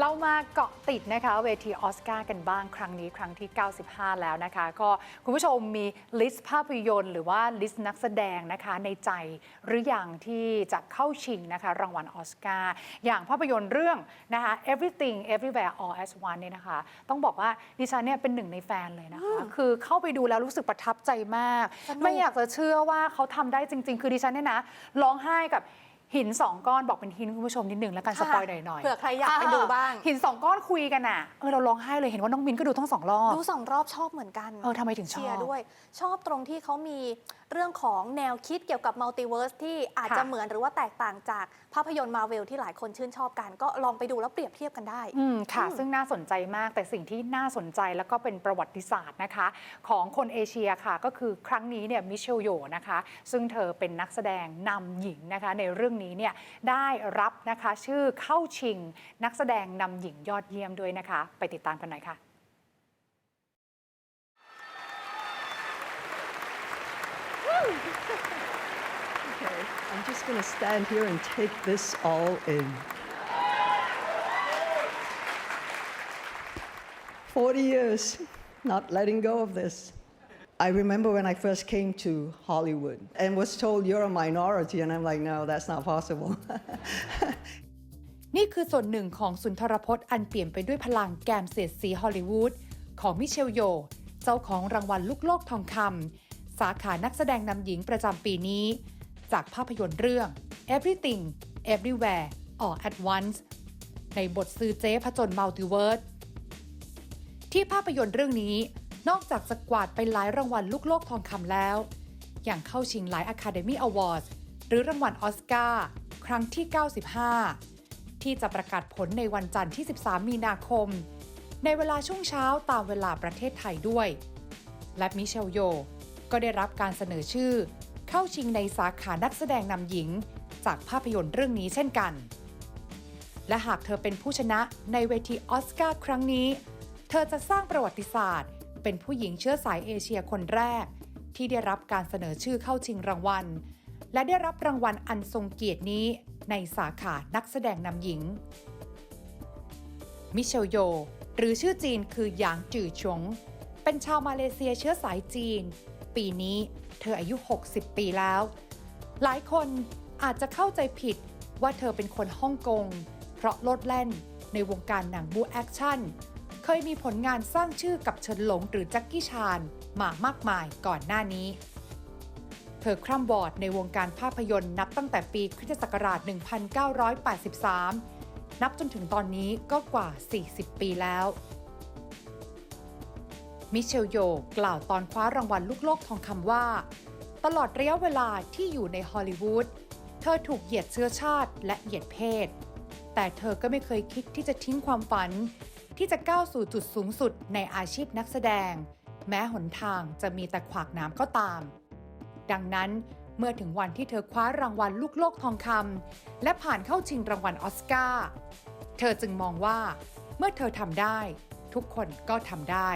เรามาเกาะติดนะคะเวทีออสการ์กันบ้างครั้งนี้ครั้งที่ 95 แล้วนะคะ ก็คุณผู้ชมมีลิสต์ภาพยนตร์ หรือว่าลิสต์นักแสดงนะคะในใจหรืออย่างที่จะเข้าชิงนะคะรางวัลออสการ์อย่างภาพยนตร์เรื่องนะคะ Everything Everywhere All at Once เนี่ยนะคะ ต้องบอกว่าดิฉันเนี่ยเป็นหนึ่งในแฟนเลยนะคะ คือเข้าไปดูแล้วรู้สึกประทับใจมากสนุกไม่อยากจะเชื่อว่าเขาทำได้จริง ๆ คือดิฉันเนี่ยนะร้องไห้กับ หินสองก้อนบอกเป็นหินคุณผู้ชมนิดหนึ่งแล้วกันสปอยหน่อยๆเผื่อใครอยากไปดูบ้าง หินสองก้อนคุยกันอะเออเราร้องไห้เลยเห็นว่าน้องมินก็ดูทั้งสองรอบดูสองรอบชอบเหมือนกันเออทำไมถึงชอบเชียร์ด้วย ชอบตรงที่เขามีเรื่องของแนวคิดเกี่ยวกับมัลติเวิร์สที่อาจจะค่ะเหมือนหรือว่าแตกต่างจากภาพยนตร์มาเวลที่หลายคนชื่นชอบกัน ก็ลองไปดูแล้วเปรียบเทียบกันได้อืมค่ะอืมซึ่งน่าสนใจมากแต่สิ่งที่น่าสนใจแล้วก็เป็นประวัติศาสตร์นะคะ ของคนเอเชียค่ะก็คือครั้งนี้เนี่ยมิเชลโยนะคะ ซึ่งเธอเป็นนักแสดงนำหญิงนะคะในเรื่องนี้นี้เนี่ยได้รับนะคะชื่อเข้าชิง นักแสดงนำหญิงยอดเยี่ยมด้วยนะคะ ไปติดตามกันหน่อยค่ะ Okay, I'm just going to stand here and take this all in. 40 years not letting go of this. I remember when I first came to Hollywood and was told you're a minority, and I'm like, no, that's not possible. นี่คือส่วนหนึ่งของสุนทรพจน์อันเปลี่ยมไปด้วยพลังแกมเสียดสีฮอลลีวูดของมิเชลโย เจ้าของรางวัลลูกโลกทองคำสาขานักแสดงนำหญิงประจำปีนี้ จากภาพยนตร์เรื่อง Everything Everywhere All at Once ในบทซื้อเจ๊ผจญมัลติเวิร์สที่ภาพยนตร์เรื่องนี้ นอกจากจะกวาดไปหลายรางวัลลูกโลกทองคำแล้วอย่างเข้าชิงหลาย Academy Awards หรือรางวัลออสการ์ครั้งที่ 95 ที่จะประกาศผลในวันจันทร์ที่ 13 มีนาคม ในเวลาช่วงเช้าตามเวลาประเทศไทยด้วย และมิเชลโย ก็ได้รับการเสนอชื่อ เข้าชิงในสาขานักแสดงนำหญิง จากภาพยนตร์เรื่องนี้เช่นกัน และหากเธอเป็นผู้ชนะในเวทีออสการ์ครั้งนี้ เธอจะสร้างประวัติศาสตร์ เป็นผู้หญิงเชื้อสายเอเชียคนแรก ที่ได้รับการเสนอชื่อเข้าชิงรางวัล และได้รับรางวัลอันทรงเกียรตินี้ในสาขานักแสดงนำหญิง มิเชลโย หรือชื่อจีนคือหยางจือชง เป็นชาวมาเลเซียเชื้อสายจีน ปีนี้เธออายุ 60 ปีแล้ว หลายคนอาจจะเข้าใจผิดว่าเธอเป็นคนฮ่องกง เพราะโลดแล่นในวงการหนังบูแอคชั่น เคยมีผลงานสร้างชื่อกับเฉินหลงหรือแจ็คกี้ชานมามากมายก่อนหน้านี้ เธอคร่ำวอดในวงการภาพยนตร์นับตั้งแต่ปีคริสตศักราช 1983 นับจนถึงตอนนี้ก็กว่า 40 ปีแล้วมิเชลโยกล่าวตอนคว้ารางวัลลูกโลกทองคำว่า ตลอดระยะเวลาที่อยู่ในฮอลลีวูดเธอถูกเหยียดเชื้อชาติและเหยียดเพศ แต่เธอก็ไม่เคยคิดที่จะทิ้งความฝัน ที่จะก้าวสู่จุดสูงสุดในอาชีพนักแสดง แม้หนทางจะมีแต่ขวากน้ำก็ตาม ดังนั้นเมื่อถึงวันที่เธอคว้ารางวัลลูกโลกทองคำและผ่านเข้าชิงรางวัลออสการ์เธอจึงมองว่า เมื่อเธอทำได้ ทุกคนก็ทำได้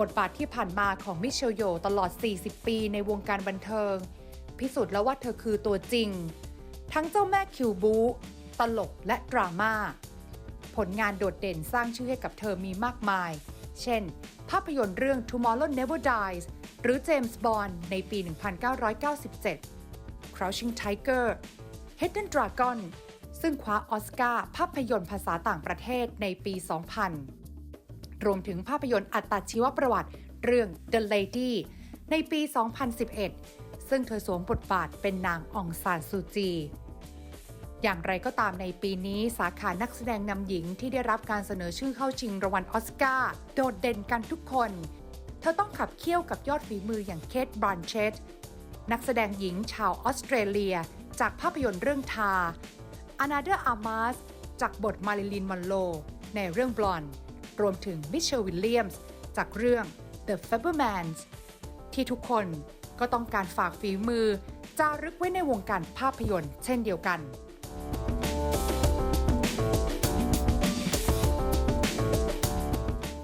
บทบาทที่ผ่านมาของมิเชลโยตลอด 40 ปีในวงการบันเทิง พิสูจน์แล้วว่าเธอคือตัวจริง ทั้งเจ้าแม่คิวบู ตลกและดราม่า ผลงานโดดเด่นสร้างชื่อให้กับเธอมีมากมาย เช่น ภาพยนตร์เรื่อง Tomorrow Never Dies หรือ James Bond ในปี 1997 Crouching Tiger Hidden Dragon ซึ่งคว้าออสการ์ภาพยนตร์ภาษาต่างประเทศในปี 2000 รวมถึงภาพยนตร์อัตชีวประวัติเรื่อง The Lady ในปี 2011 ซึ่งเธอสวมบทบาทเป็นนางองซานซูจี อย่างไรก็ตามในปีนี้สาขานักแสดงนำหญิงที่ได้รับการเสนอชื่อเข้าชิงรางวัลออสการ์โดดเด่นกันทุกคน เธอต้องขับเคี่ยวกับยอดฝีมืออย่างเคทบรันเชตนักแสดงหญิงชาวออสเตรเลีย จากภาพยนตร์เรื่องทาอานาเดอร์อามาสจากบทมาริลินมอนโล ในเรื่องบลอนรวมถึงมิเชลวิลเลียมส์จากเรื่อง The Fabermans ที่ทุกคนก็ต้องการฝากฝีมือจารึกไว้ในวงการภาพยนตร์เช่นเดียวกัน